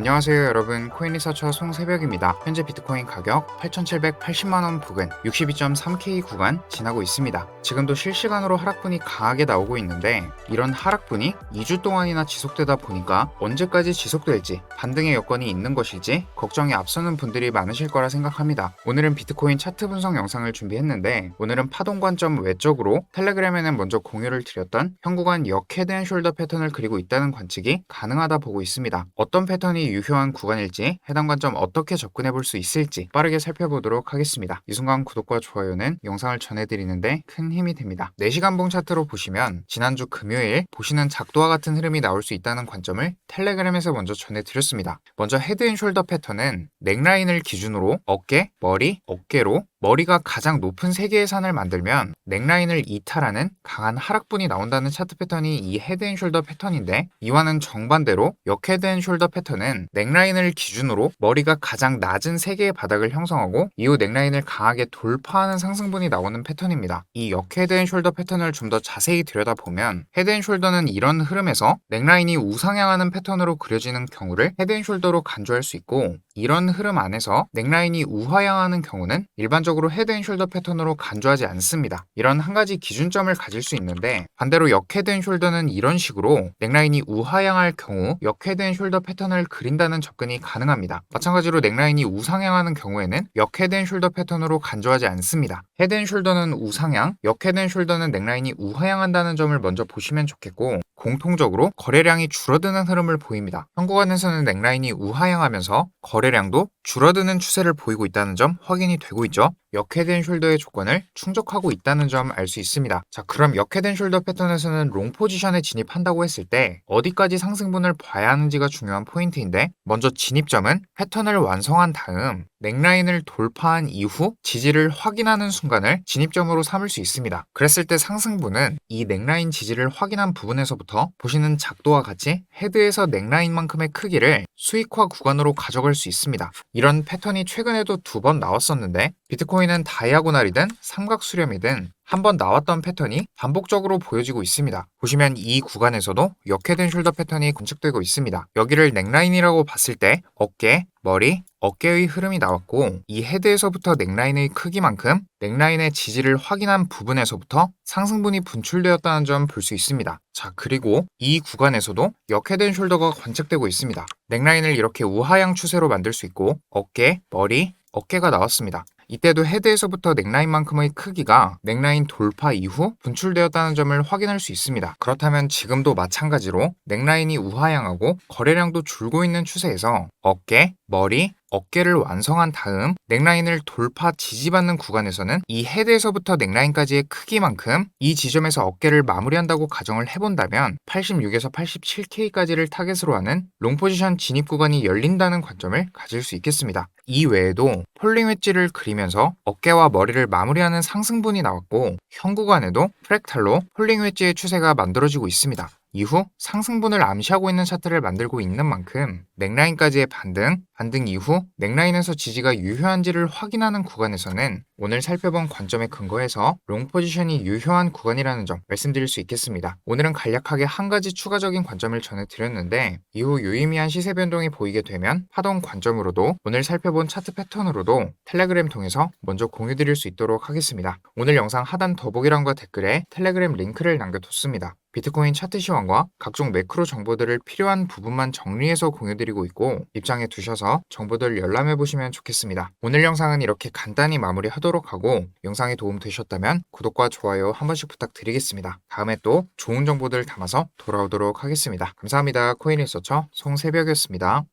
안녕하세요 여러분 코인 리서처 송새벽입니다. 현재 비트코인 가격 8,780만원 부근 62.3K 구간 지나고 있습니다. 지금도 실시간으로 하락분이 강하게 나오고 있는데 이런 하락분이 2주 동안이나 지속되다 보니까 언제까지 지속될지 반등의 여건이 있는 것일지 걱정이 앞서는 분들이 많으실 거라 생각합니다. 오늘은 비트코인 차트 분석 영상을 준비했는데 오늘은 파동 관점 외적으로 텔레그램에는 먼저 공유를 드렸던 현구간 역헤드앤 숄더 패턴을 그리고 있다는 관측이 가능하다 보고 있습니다. 어떤 패턴이 유효한 구간일지 해당 관점 어떻게 접근해 볼 수 있을지 빠르게 살펴보도록 하겠습니다. 이 순간 구독과 좋아요는 영상을 전해드리는데 큰 힘이 됩니다. 4시간 봉 차트로 보시면 지난주 금요일 보시는 작도와 같은 흐름이 나올 수 있다는 관점을 텔레그램에서 먼저 전해드렸습니다. 먼저 헤드앤숄더 패턴은 넥라인을 기준으로 어깨, 머리, 어깨로 머리가 가장 높은 세 개의 산을 만들면 넥라인을 이탈하는 강한 하락분이 나온다는 차트 패턴이 이 헤드앤숄더 패턴인데 이와는 정반대로 역헤드앤숄더 패턴은 넥라인을 기준으로 머리가 가장 낮은 세 개의 바닥을 형성하고 이후 넥라인을 강하게 돌파하는 상승분이 나오는 패턴입니다. 이 역헤드앤숄더 패턴을 좀 더 자세히 들여다보면 헤드앤숄더는 이런 흐름에서 넥라인이 우상향하는 패턴으로 그려지는 경우를 헤드앤숄더로 간주할 수 있고 이런 흐름 안에서 넥라인이 우하향하는 경우는 일반적으로 헤드앤숄더 패턴으로 간주하지 않습니다. 이런 한 가지 기준점을 가질 수 있는데 반대로 역헤드앤숄더는 이런 식으로 넥라인이 우하향할 경우 역헤드앤숄더 패턴을 그린다는 접근이 가능합니다. 마찬가지로 넥라인이 우상향하는 경우에는 역헤드앤숄더 패턴으로 간주하지 않습니다. 헤드앤숄더는 우상향, 역헤드앤숄더는 넥라인이 우하향한다는 점을 먼저 보시면 좋겠고 공통적으로 거래량이 줄어드는 흐름을 보입니다. 현구간에서는 넥라인이 우하향하면서 거래량도 줄어드는 추세를 보이고 있다는 점 확인이 되고 있죠. 역헤드앤 숄더의 조건을 충족하고 있다는 점 알 수 있습니다. 자, 그럼 역헤드앤 숄더 패턴에서는 롱 포지션에 진입한다고 했을 때 어디까지 상승분을 봐야 하는지가 중요한 포인트인데 먼저 진입점은 패턴을 완성한 다음 넥라인을 돌파한 이후 지지를 확인하는 순간을 진입점으로 삼을 수 있습니다. 그랬을 때 상승분은 이 넥라인 지지를 확인한 부분에서부터 보시는 작도와 같이 헤드에서 넥라인만큼의 크기를 수익화 구간으로 가져갈 수 있습니다. 이런 패턴이 최근에도 두 번 나왔었는데 비트코인은 다이아고날이든 삼각 수렴이든 한번 나왔던 패턴이 반복적으로 보여지고 있습니다. 보시면 이 구간에서도 역헤드앤 숄더 패턴이 건축되고 있습니다. 여기를 넥라인이라고 봤을 때 어깨, 머리, 어깨의 흐름이 나왔고 이 헤드에서부터 넥라인의 크기만큼 넥라인의 지지를 확인한 부분에서부터 상승분이 분출되었다는 점 볼 수 있습니다. 자 그리고 이 구간에서도 역헤드앤 숄더가 관측되고 있습니다. 넥라인을 이렇게 우하향 추세로 만들 수 있고 어깨, 머리, 어깨가 나왔습니다. 이때도 헤드에서부터 넥라인만큼의 크기가 넥라인 돌파 이후 분출되었다는 점을 확인할 수 있습니다. 그렇다면 지금도 마찬가지로 넥라인이 우하향하고 거래량도 줄고 있는 추세에서 어깨, 머리, 어깨를 완성한 다음 넥라인을 돌파 지지받는 구간에서는 이 헤드에서부터 넥라인까지의 크기만큼 이 지점에서 어깨를 마무리한다고 가정을 해본다면 86에서 87K까지를 타겟으로 하는 롱 포지션 진입 구간이 열린다는 관점을 가질 수 있겠습니다. 이 외에도 폴링 웨지를 그리면서 어깨와 머리를 마무리하는 상승분이 나왔고 현 구간에도 프랙탈로 폴링 웨지의 추세가 만들어지고 있습니다. 이후 상승분을 암시하고 있는 차트를 만들고 있는 만큼 넥라인까지의 반등, 반등 이후 넥라인에서 지지가 유효한지를 확인하는 구간에서는 오늘 살펴본 관점에 근거해서 롱 포지션이 유효한 구간이라는 점 말씀드릴 수 있겠습니다. 오늘은 간략하게 한 가지 추가적인 관점을 전해드렸는데 이후 유의미한 시세 변동이 보이게 되면 파동 관점으로도 오늘 살펴본 차트 패턴으로도 텔레그램 통해서 먼저 공유드릴 수 있도록 하겠습니다. 오늘 영상 하단 더보기란과 댓글에 텔레그램 링크를 남겨뒀습니다. 비트코인 차트 시황과 각종 매크로 정보들을 필요한 부분만 정리해서 공유드리고 있고 입장에 두셔서 정보들 열람해 보시면 좋겠습니다. 오늘 영상은 이렇게 간단히 마무리하도록 하고 영상이 도움 되셨다면 구독과 좋아요 한 번씩 부탁드리겠습니다. 다음에 또 좋은 정보들 담아서 돌아오도록 하겠습니다. 감사합니다. 코인 리서처 송새벽이었습니다.